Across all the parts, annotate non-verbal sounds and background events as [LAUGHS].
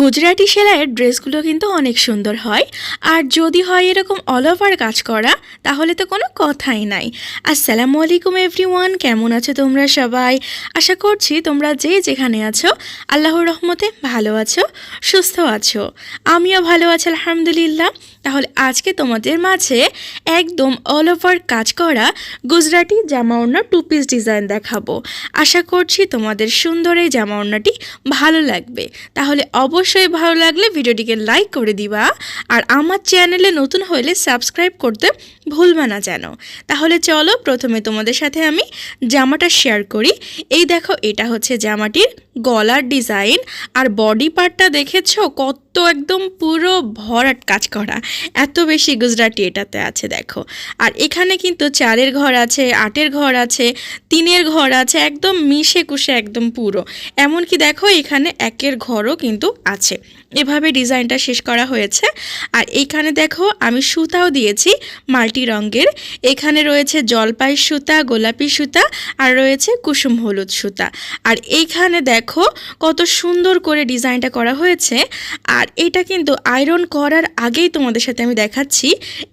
গুজরাটি সেলাইয়ের ড্রেসগুলো কিন্তু অনেক সুন্দর হয়। আর যদি হয় এরকম অল ওভার কাজ করা, তাহলে তো কোনো কথাই নাই। আসসালামু আলাইকুম এভরিওয়ান কেমন আছো তোমরা সবাই? আশা করছি তোমরা যে যেখানে আছো, আল্লাহর রহমতে ভালো আছো, সুস্থ আছো। আমিও ভালো আছি, আলহামদুলিল্লাহ। তাহলে আজকে তোমাদের মাঝে একদম অল ওভার কাজ করা গুজরাটি জামা ওড়না টু পিস ডিজাইন দেখাবো। আশা করছি তোমাদের সুন্দর এই জামা ওড়নাটি ভালো লাগবে। তাহলে অবশ্যই ভালো লাগলে ভিডিওটিকে লাইক করে দিবা আর আমার চ্যানেলে নতুন হলে সাবস্ক্রাইব করতে ভুলবা না যেন। তাহলে চলো প্রথমে তোমাদের সাথে আমি জামাটা শেয়ার করি। এই দেখো, এটা হচ্ছে জামাটির গলার ডিজাইন আর বডি পার্টটা দেখেছ কত একদম পুরো ভরাট কাজ করা। এত বেশি গুজরাটি এটাতে আছে, দেখো। আর এখানে কিন্তু চারের ঘর আছে, আটের ঘর আছে, তিনের ঘর আছে, একদম মিশে কুশে একদম পুরো। এমনকি দেখো, এখানে একের ঘরও কিন্তু আছে। এভাবে ডিজাইনটা শেষ করা হয়েছে। আর এইখানে দেখো, আমি সুতাও দিয়েছি মাল্টি রঙের। এখানে রয়েছে জলপাই সুতা, গোলাপি সুতা, আর রয়েছে কুসুম হলুদ সুতা। আর এইখানে দেখো, কত সুন্দর করে ডিজাইনটা করা হয়েছে। আর এটা কিন্তু আয়রন করার আগেই তোমাদের সাথে আমি দেখাচ্ছি।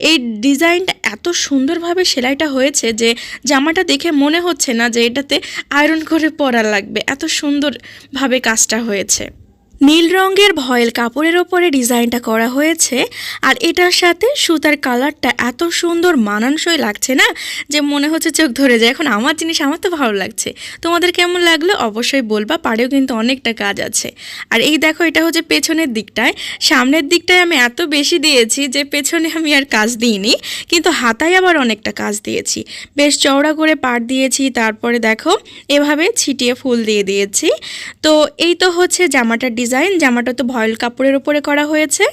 এই ডিজাইনটা এত সুন্দরভাবে সেলাইটা হয়েছে যে জামাটা দেখে মনে হচ্ছে না যে এটাতে আয়রন করে পরা লাগবে। এত সুন্দরভাবে কাজটা হয়েছে। নীল রঙের ভয়েল কাপড়ের ওপরে ডিজাইনটা করা হয়েছে। আর এটার সাথে সুতার কালারটা এত সুন্দর, মানানসই লাগছে না যে মনে হচ্ছে চোখ ধরে যায়। এখন আমার জিনিস আমার তো ভালো লাগছে। তোমাদের কেমন লাগল অবশ্যই বলবা, পাড়েও কিন্তু অনেকটা কাজ আছে। আর এই দেখো, এটা হচ্ছে পেছনের দিকটায়। সামনের দিকটায় আমি এত বেশি দিয়েছি যে পেছনে আমি আর কাজ দিইনি। কিন্তু হাতায় আবার অনেকটা কাজ দিয়েছি। বেশ চওড়া করে পাট দিয়েছি, তারপরে দেখো, এভাবে ছিটিয়ে ফুল দিয়ে দিয়েছি। তো এই তো হচ্ছে জামাটার ডিজাইন জামাটা তো ভয়েল কাপড়ের উপরে করা হয়েছে।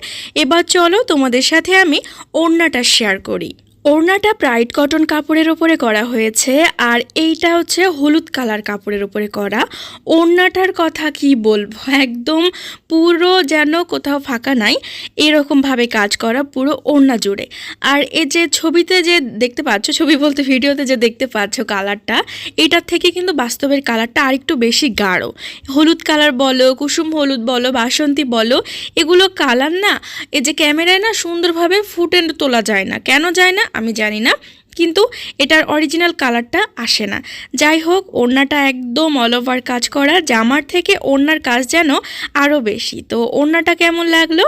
এবার চলো তোমাদের সাথে আমি ওড়নাটা শেয়ার করি। ওড়নাটা ব্রাইট কটন কাপড়ের ওপরে করা হয়েছে, আর এইটা হচ্ছে হলুদ কালার কাপড়ের ওপরে করা। ওড়নাটার কথা কি বলব? [LAUGHS] একদম পুরো যেন কোথাও ফাঁকা নাই, এরকমভাবে কাজ করা পুরো ওড়না জুড়ে। আর এ যে ছবিতে যে দেখতে পাচ্ছ, ছবি বলতে ভিডিওতে যে দেখতে পাচ্ছ কালারটা, এটার থেকে কিন্তু বাস্তবের কালারটা আরেকটু বেশি গাঢ়। হলুদ কালার বলো, কুসুম হলুদ বলো, বাসন্তী বলো, এগুলো কালার না এ যে ক্যামেরায় না সুন্দরভাবে ফুটে তোলা যায় না। কেন যায় না? আমি জানি না, কিন্তু এটার অরিজিনাল কালারটা আসে না। যাই হোক, ওড়নাটা একদম অল ওভার কাজ করা, জামার থেকে ওড়নার কাজ যেন আরও বেশি। তো ওড়নাটা কেমন লাগল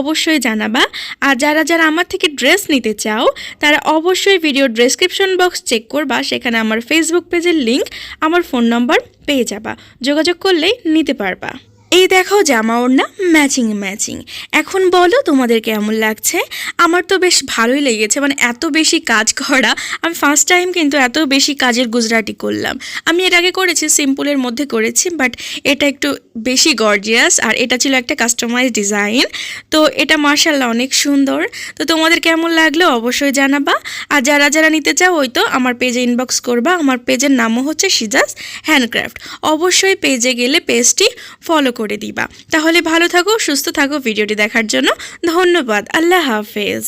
অবশ্যই জানাবা। আর যারা যারা আমার থেকে ড্রেস নিতে চাও, তারা অবশ্যই ভিডিও ডেসক্রিপশন বক্স চেক করবা। সেখানে আমার ফেসবুক পেজের লিংক আমার ফোন নম্বর পেয়ে যাবা। যোগাযোগ করলেই নিতে পারবা। এই দেখো জামা ওড়না ম্যাচিং ম্যাচিং এখন বলো তোমাদের কেমন লাগছে? আমার তো বেশ ভালোই লেগেছে মানে এত বেশি কাজ করা। আমি ফার্স্ট টাইম কিন্তু এত বেশি কাজের গুজরাটি করলাম। আমি এর আগে করেছি সিম্পলের মধ্যে করেছি বাট এটা একটু বেশি গর্জিয়াস আর এটা ছিল একটা কাস্টমাইজ ডিজাইন তো এটা মার্শাল্লাহ অনেক সুন্দর। তো তোমাদের কেমন লাগল অবশ্যই জানাবা। আর যারা যারা নিতে চাও, ওই তো আমার পেজে ইনবক্স করবা। আমার পেজের নামও হচ্ছে সিজাস হ্যান্ডক্রাফট অবশ্যই পেজে গেলে পেজটি ফলো করে দিবা। তাহলে ভালো থাকো সুস্থ থাকো ভিডিওটি দেখার জন্য। ধন্যবাদ আল্লাহ হাফেজ।